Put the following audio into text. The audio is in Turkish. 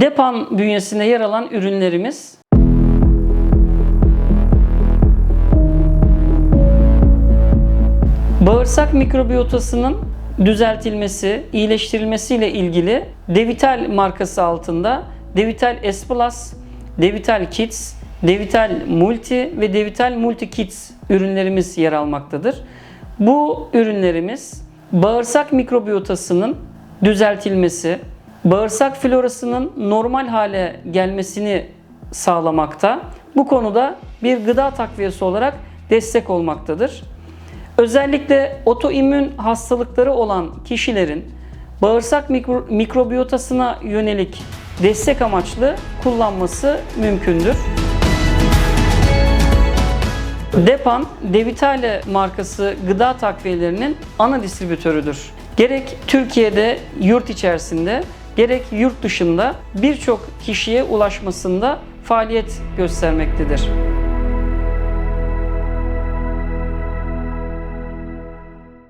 Depan bünyesinde yer alan ürünlerimiz Bağırsak mikrobiyotasının düzeltilmesi, iyileştirilmesiyle ilgili Devital markası altında Devital S Devital Kids, Devital Multi ve Devital Multi Kids ürünlerimiz yer almaktadır. Bu ürünlerimiz bağırsak mikrobiyotasının düzeltilmesi, bağırsak florasının normal hale gelmesini sağlamakta. Bu konuda bir gıda takviyesi olarak destek olmaktadır. Özellikle otoimmün hastalıkları olan kişilerin bağırsak mikro- mikrobiyotasına yönelik destek amaçlı kullanması mümkündür. Depan, Devitale markası gıda takviyelerinin ana distribütörüdür. Gerek Türkiye'de, yurt içerisinde, gerek yurt dışında birçok kişiye ulaşmasında faaliyet göstermektedir.